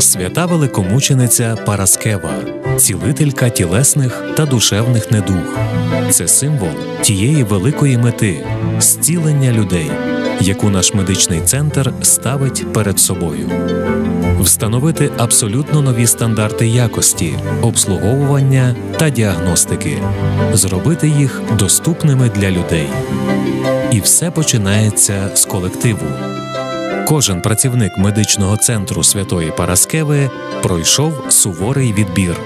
свята великомучениця Параскева, цілителька тілесних та душевних недуг. Це символ тієї великої мети зцілення людей, яку наш медичний центр ставить перед собою. Встановити абсолютно нові стандарти якості, обслуговування та діагностики, зробити їх доступними для людей. І все починається з колективу. Кожен працівник медичного центру Святої Параскеви пройшов суворий відбір.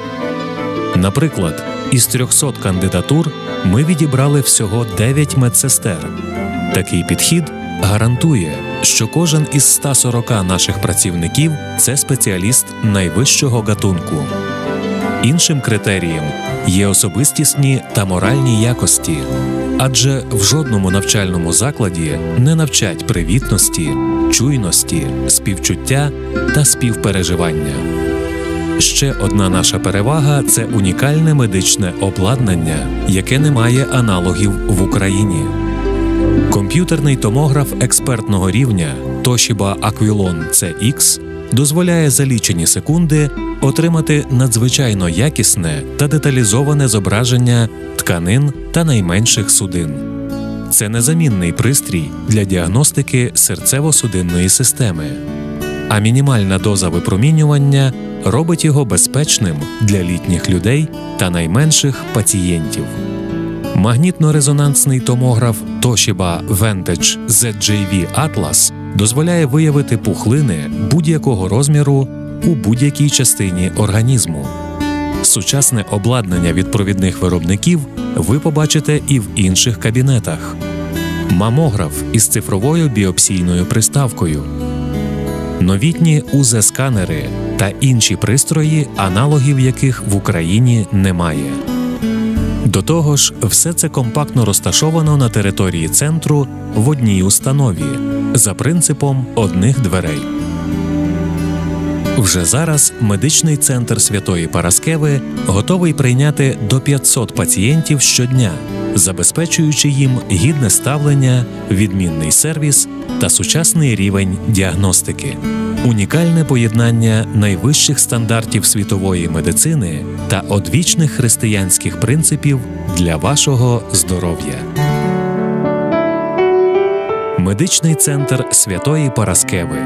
Наприклад, із 300 кандидатур ми відібрали всього 9 медсестер. Такий підхід гарантує, що кожен із 140 наших працівників це спеціаліст найвищого гатунку. Іншим критерієм є особистісні та моральні якості, адже в жодному навчальному закладі не навчать привітності, чуйності, співчуття та співпереживання. Ще одна наша перевага це унікальне медичне обладнання, яке не має аналогів в Україні. Комп'ютерний томограф експертного рівня Toshiba Aquilon CX дозволяє за лічені секунди отримати надзвичайно якісне та деталізоване зображення тканин та найменших судин. Це незамінний пристрій для діагностики серцево-судинної системи, а мінімальна доза випромінювання робить його безпечним для літніх людей та найменших пацієнтів. Магнітно-резонансний томограф Toshiba Vantage ZJV Atlas дозволяє виявити пухлини будь-якого розміру у будь-якій частині організму. Сучасне обладнання від провідних виробників ви побачите і в інших кабінетах. Мамограф із цифровою біопсійною приставкою, новітні УЗ-сканери та інші пристрої, аналогів яких в Україні немає. До того ж, все це компактно розташовано на території центру в одній установі за принципом одних дверей. Вже зараз медичний центр Святої Параскеви готовий прийняти до 500 пацієнтів щодня, забезпечуючи їм гідне ставлення, відмінний сервіс та сучасний рівень діагностики. Унікальне поєднання найвищих стандартів світової медицини та одвічних християнських принципів для вашого здоров'я. Медичний центр Святої Параскеви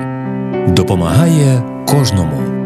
допомагає кожному.